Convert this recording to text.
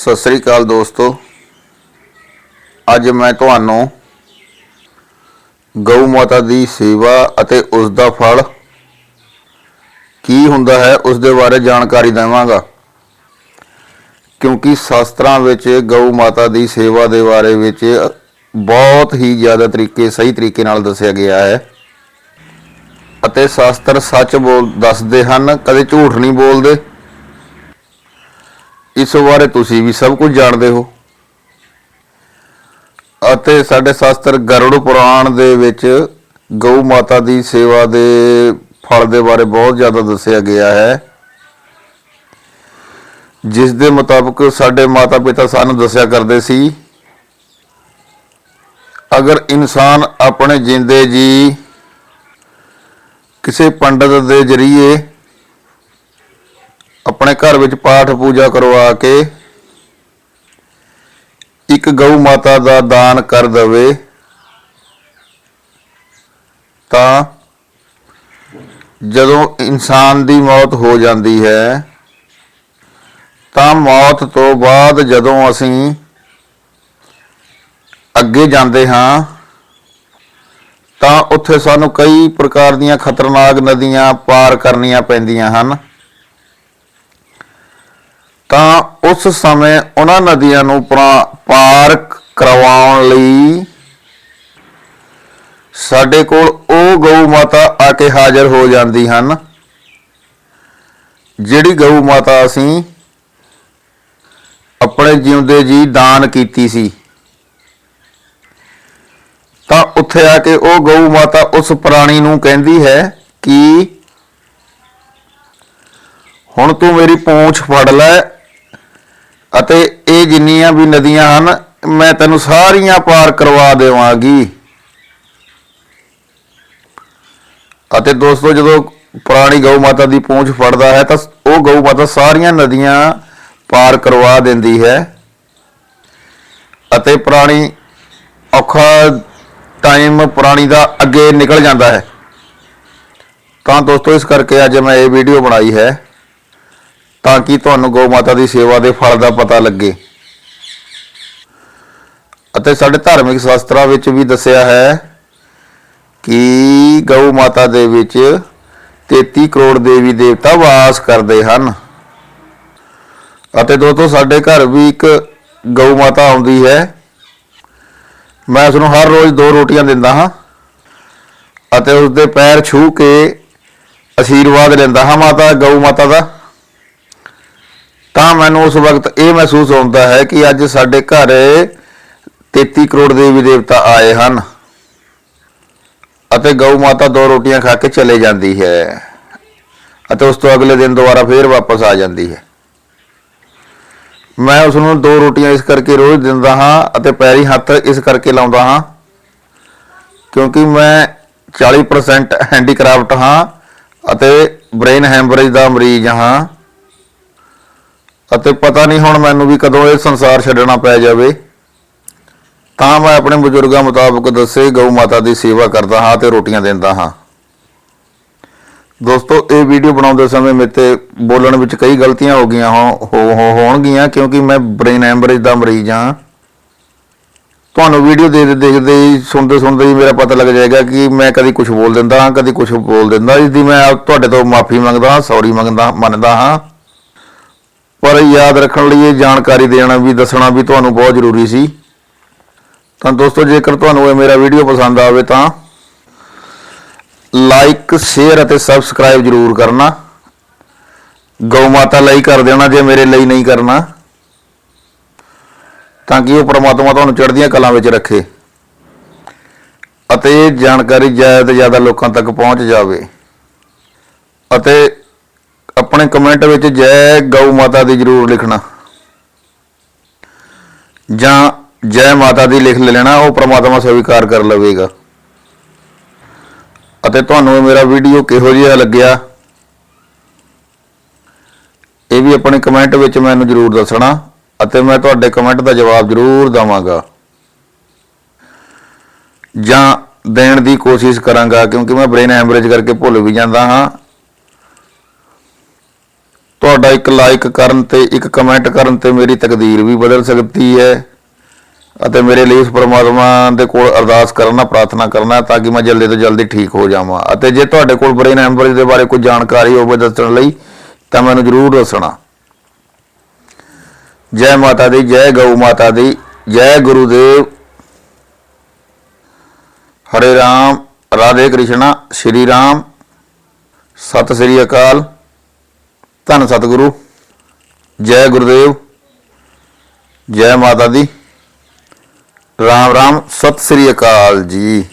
ਸਤਿ ਸ੍ਰੀ ਅਕਾਲ ਦੋਸਤੋ। ਅੱਜ ਮੈਂ ਤੁਹਾਨੂੰ ਗਊ ਮਾਤਾ ਦੀ ਸੇਵਾ ਅਤੇ ਉਸ ਦਾ ਫਲ ਕੀ ਹੁੰਦਾ ਹੈ ਉਸ ਦੇ ਬਾਰੇ ਜਾਣਕਾਰੀ ਦੇਵਾਂਗਾ। ਕਿਉਂਕਿ ਸ਼ਾਸਤਰਾਂ ਵਿੱਚ ਗਊ ਮਾਤਾ ਦੀ ਸੇਵਾ ਦੇ ਬਾਰੇ ਵਿੱਚ ਬਹੁਤ ਹੀ ਜ਼ਿਆਦਾ ਤਰੀਕੇ, ਸਹੀ ਤਰੀਕੇ ਨਾਲ ਦੱਸਿਆ ਗਿਆ ਹੈ। ਅਤੇ ਸ਼ਾਸਤਰ ਸੱਚ ਬੋਲ, ਦੱਸਦੇ ਹਨ, ਕਦੇ ਝੂਠ ਨਹੀਂ ਬੋਲਦੇ। ਇਸ ਬਾਰੇ ਤੁਸੀਂ ਵੀ ਸਭ ਕੁਝ ਜਾਣਦੇ ਹੋ। ਅਤੇ ਸਾਡੇ ਸ਼ਾਸਤਰ ਗਰੁੜ ਪੁਰਾਣ ਦੇ ਵਿੱਚ ਗਊ ਮਾਤਾ ਦੀ ਸੇਵਾ ਦੇ ਫਲ ਦੇ ਬਾਰੇ ਬਹੁਤ ਜ਼ਿਆਦਾ ਦੱਸਿਆ ਗਿਆ ਹੈ। ਜਿਸ ਦੇ ਮੁਤਾਬਕ ਸਾਡੇ ਮਾਤਾ ਪਿਤਾ ਸਾਨੂੰ ਦੱਸਿਆ ਕਰਦੇ ਸੀ, ਅਗਰ ਇਨਸਾਨ ਆਪਣੇ ਜਿੰਦੇ ਜੀ ਕਿਸੇ ਪੰਡਤ ਦੇ ਜਰੀਏ ਆਪਣੇ ਘਰ ਵਿੱਚ ਪਾਠ ਪੂਜਾ ਕਰਵਾ ਕੇ ਇੱਕ ਗਊ ਮਾਤਾ ਦਾ ਦਾਨ ਕਰ ਦਵੇ, ਤਾਂ ਜਦੋਂ ਇਨਸਾਨ ਦੀ ਮੌਤ ਹੋ ਜਾਂਦੀ ਹੈ, ਤਾਂ ਮੌਤ ਤੋਂ ਬਾਅਦ ਜਦੋਂ ਅਸੀਂ ਅੱਗੇ ਜਾਂਦੇ ਹਾਂ, ਤਾਂ ਉੱਥੇ ਸਾਨੂੰ ਕਈ ਪ੍ਰਕਾਰ ਦੀਆਂ ਖਤਰਨਾਕ ਨਦੀਆਂ ਪਾਰ ਕਰਨੀਆਂ ਪੈਂਦੀਆਂ ਹਨ। ਤਾਂ ਉਸ ਸਮੇਂ ਉਹਨਾਂ ਨਦੀਆਂ ਨੂੰ ਪਰਾ- ਪਾਰ ਕਰਵਾਉਣ ਲਈ ਸਾਡੇ ਕੋਲ ਉਹ ਗਊ ਮਾਤਾ ਆ ਕੇ ਹਾਜ਼ਰ ਹੋ ਜਾਂਦੀ ਹਨ, ਜਿਹੜੀ ਗਊ ਮਾਤਾ ਅਸੀਂ ਆਪਣੇ ਜਿਉਂਦੇ ਜੀ ਦਾਨ ਕੀਤੀ ਸੀ। ਤਾਂ ਉੱਥੇ ਆ ਕੇ ਉਹ ਗਊ ਮਾਤਾ ਉਸ ਪ੍ਰਾਣੀ ਨੂੰ ਕਹਿੰਦੀ ਹੈ ਕਿ ਹੁਣ ਤੂੰ ਮੇਰੀ ਪੂੰਛ ਫੜ ਲੈ ਅਤੇ ਇਹ ਜਿੰਨੀਆਂ ਵੀ ਨਦੀਆਂ ਹਨ, ਮੈਂ ਤੈਨੂੰ ਸਾਰੀਆਂ ਪਾਰ ਕਰਵਾ ਦੇਵਾਂਗੀ। ਅਤੇ ਦੋਸਤੋ, ਜਦੋਂ ਪੁਰਾਣੀ ਗਊ ਮਾਤਾ ਦੀ ਪੂੰਛ ਫੜਦਾ ਹੈ, ਤਾਂ ਉਹ ਗਊ ਮਾਤਾ ਸਾਰੀਆਂ ਨਦੀਆਂ ਪਾਰ ਕਰਵਾ ਦਿੰਦੀ ਹੈ। ਅਤੇ ਪੁਰਾਣੀ ਔਖਾ ਟਾਈਮ ਪੁਰਾਣੀ ਦਾ ਅੱਗੇ ਨਿਕਲ ਜਾਂਦਾ ਹੈ। ਤਾਂ ਦੋਸਤੋ, ਇਸ ਕਰਕੇ ਅੱਜ ਮੈਂ ਇਹ ਵੀਡੀਓ ਬਣਾਈ ਹੈ। ਤਾਂ ਕਿ ਤੁਹਾਨੂੰ ਗਊ ਮਾਤਾ ਦੀ ਸੇਵਾ ਦੇ ਫਲ ਦਾ ਪਤਾ ਲੱਗੇ। ਅਤੇ ਸਾਡੇ ਧਾਰਮਿਕ ਸ਼ਾਸਤਰਾਂ ਵਿੱਚ ਵੀ ਦੱਸਿਆ ਹੈ ਕਿ ਗਊ ਮਾਤਾ ਦੇ ਵਿੱਚ 33 ਕਰੋੜ ਦੇਵੀ ਦੇਵਤਾ ਵਾਸ ਕਰਦੇ ਹਨ। ਅਤੇ ਦੋਸਤੋ, ਸਾਡੇ ਘਰ ਵੀ ਇੱਕ ਗਊ ਮਾਤਾ ਆਉਂਦੀ ਹੈ। ਮੈਂ ਉਸ ਨੂੰ ਹਰ ਰੋਜ਼ ਦੋ ਰੋਟੀਆਂ ਦਿੰਦਾ ਹਾਂ ਅਤੇ ਉਸ ਦੇ ਪੈਰ ਛੂ ਕੇ ਅਸ਼ੀਰਵਾਦ ਲੈਂਦਾ ਹਾਂ ਮਾਤਾ, ਗਊ ਮਾਤਾ ਦਾ। ਤਾਂ ਮੈਨੂੰ ਉਸ ਵਕਤ ਇਹ ਮਹਿਸੂਸ ਹੁੰਦਾ ਹੈ ਕਿ ਅੱਜ ਸਾਡੇ ਘਰ 33 ਕਰੋੜ ਦੇਵੀ ਦੇਵਤਾ ਆਏ ਹਨ ਅਤੇ ਗਊ ਮਾਤਾ ਦੋ ਰੋਟੀਆਂ ਖਾ ਕੇ ਚਲੇ ਜਾਂਦੀ ਹੈ ਅਤੇ ਉਸ ਤੋਂ ਅਗਲੇ ਦਿਨ ਦੁਬਾਰਾ ਫੇਰ ਵਾਪਸ ਆ ਜਾਂਦੀ ਹੈ। ਮੈਂ ਉਸ ਨੂੰ ਦੋ ਰੋਟੀਆਂ ਇਸ ਕਰਕੇ ਰੋਜ਼ ਦਿੰਦਾ ਹਾਂ ਅਤੇ ਪੈਰੀ ਹੱਥ ਇਸ ਕਰਕੇ ਲਾਉਂਦਾ ਹਾਂ ਕਿਉਂਕਿ ਮੈਂ 40% ਹੈਂਡੀਕ੍ਰਾਫਟ ਹਾਂ ਅਤੇ ਬ੍ਰੇਨ ਹੈਮਰੇਜ ਦਾ ਮਰੀਜ਼ ਹਾਂ। ਅਤੇ ਪਤਾ ਨਹੀਂ ਹੁਣ ਮੈਨੂੰ ਵੀ ਕਦੋਂ ਇਹ ਸੰਸਾਰ ਛੱਡਣਾ ਪੈ ਜਾਵੇ। ਤਾਂ ਮੈਂ ਆਪਣੇ ਬਜ਼ੁਰਗਾਂ ਮੁਤਾਬਕ ਦੱਸੇ, ਗਊ ਮਾਤਾ ਦੀ ਸੇਵਾ ਕਰਦਾ ਹਾਂ ਤੇ ਰੋਟੀਆਂ ਦਿੰਦਾ ਹਾਂ। ਦੋਸਤੋ, ਇਹ ਵੀਡੀਓ ਬਣਾਉਂਦੇ ਸਮੇਂ ਮੇਰੇ ਤੇ ਬੋਲਣ ਵਿੱਚ ਕਈ ਗਲਤੀਆਂ ਹੋ ਗਈਆਂ, ਹੋ- ਹੋ- ਹੋ- ਹੋਣਗੀਆਂ, ਕਿਉਂਕਿ ਮੈਂ ਬ੍ਰੇਨ ਹੈਮਰੇਜ ਦਾ ਮਰੀਜ਼ ਹਾਂ। ਤੁਹਾਨੂੰ ਵੀਡੀਓ ਦੇ ਦੇਖਦੇ ਹੀ, ਸੁਣਦੇ ਸੁਣਦੇ ਹੀ ਮੇਰਾ ਪਤਾ ਲੱਗ ਜਾਏਗਾ ਕਿ ਮੈਂ ਕਦੀ ਕੁਝ ਬੋਲ ਦਿੰਦਾ ਹਾਂ, ਕਦੀ ਕੁਝ ਬੋਲ ਦਿੰਦਾ, ਇਸ ਦੀ ਮੈਂ ਤੁਹਾਡੇ ਤੋਂ ਮਾਫੀ ਮੰਗਦਾ ਹਾਂ, ਸੌਰੀ ਮੰਗਦਾ, ਮੰਨਦਾ ਹਾਂ। ਪਰ ਯਾਦ ਰੱਖਣ ਲਈ ਇਹ ਜਾਣਕਾਰੀ ਦੇਣਾ ਵੀ, ਦੱਸਣਾ ਵੀ ਤੁਹਾਨੂੰ ਬਹੁਤ ਜ਼ਰੂਰੀ ਸੀ। ਤਾਂ ਦੋਸਤੋ, ਜੇਕਰ ਤੁਹਾਨੂੰ ਇਹ ਮੇਰਾ ਵੀਡੀਓ ਪਸੰਦ ਆਵੇ ਤਾਂ ਲਾਈਕ ਸ਼ੇਅਰ ਅਤੇ ਸਬਸਕ੍ਰਾਈਬ ਜ਼ਰੂਰ ਕਰਨਾ। ਗਊ ਮਾਤਾ ਲਈ ਕਰ ਦੇਣਾ, ਜੇ ਮੇਰੇ ਲਈ ਨਹੀਂ ਕਰਨਾ। ਤਾਂ ਕਿ ਉਹ ਪ੍ਰਮਾਤਮਾ ਤੁਹਾਨੂੰ ਚੜ੍ਹਦੀਆਂ ਕਲਾਂ ਵਿੱਚ ਰੱਖੇ ਅਤੇ ਇਹ ਜਾਣਕਾਰੀ ਜ਼ਿਆਦਾ ਤੋਂ ਜ਼ਿਆਦਾ ਲੋਕਾਂ ਤੱਕ ਪਹੁੰਚ ਜਾਵੇ। ਅਤੇ ਆਪਣੇ ਕਮੈਂਟ ਵਿੱਚ ਜੈ ਗਊ ਮਾਤਾ ਦੀ ਜ਼ਰੂਰ ਲਿਖਣਾ। ਜਾਂ ਜੈ ਮਾਤਾ ਦੀ ਲਿਖ ਲੈਣਾ, ਉਹ ਪ੍ਰਮਾਤਮਾ ਸਵੀਕਾਰ ਕਰ ਲਵੇਗਾ। ਅਤੇ ਤੁਹਾਨੂੰ ਮੇਰਾ ਵੀਡੀਓ ਕਿਹੋ ਜਿਹਾ ਲੱਗਿਆ, ਇਹ ਵੀ ਆਪਣੇ ਕਮੈਂਟ ਵਿੱਚ ਮੈਨੂੰ ਜ਼ਰੂਰ ਦੱਸਣਾ, ਅਤੇ ਮੈਂ ਤੁਹਾਡੇ ਕਮੈਂਟ ਦਾ ਜਵਾਬ ਜ਼ਰੂਰ ਦਵਾਂਗਾ। ਜਾਂ ਦੇਣ ਦੀ ਕੋਸ਼ਿਸ਼ ਕਰਾਂਗਾ, ਕਿਉਂਕਿ ਮੈਂ ਬ੍ਰੇਨ ਹੈਮਰੇਜ ਕਰਕੇ ਭੁੱਲ ਵੀ ਜਾਂਦਾ ਹਾਂ। ਤੁਹਾਡਾ ਇੱਕ ਲਾਈਕ ਕਰਨ ਤੇ, ਇੱਕ ਕਮੈਂਟ ਕਰਨ ਤੇ ਮੇਰੀ ਤਕਦੀਰ ਵੀ ਬਦਲ ਸਕਦੀ ਹੈ ਅਤੇ ਮੇਰੇ ਲਈ ਉਸ ਪਰਮਾਤਮਾ ਦੇ ਕੋਲ ਅਰਦਾਸ ਕਰਨਾ, ਪ੍ਰਾਰਥਨਾ ਕਰਨਾ ਤਾਂ ਕਿ ਮੈਂ ਜਲਦੀ ਤੋਂ ਜਲਦੀ ਠੀਕ ਹੋ ਜਾਵਾਂ। ਅਤੇ ਜੇ ਤੁਹਾਡੇ ਕੋਲ ਬ੍ਰੇਨ ਹੈਮਰੇਜ ਦੇ ਬਾਰੇ ਕੋਈ ਜਾਣਕਾਰੀ ਹੋਵੇ ਦੱਸਣ ਲਈ, ਤਾਂ ਮੈਨੂੰ ਜ਼ਰੂਰ ਦੱਸਣਾ। ਜੈ ਮਾਤਾ ਦੀ, ਜੈ ਗਊ ਮਾਤਾ ਦੀ, ਜੈ ਗੁਰੂਦੇਵ। ਹਰੇ ਰਾਮ, ਰਾਧੇ ਕ੍ਰਿਸ਼ਨਾ, ਸ਼੍ਰੀ ਰਾਮ। ਸਤਿ ਸ੍ਰੀ ਅਕਾਲ। ਧੰਨ ਸਤਿਗੁਰੂ ਜੈ ਗੁਰਦੇਵ ਜੈ ਮਾਤਾ ਦੀ। ਰਾਮ ਰਾਮ ਸਤਿ ਸ੍ਰੀ ਅਕਾਲ ਜੀ।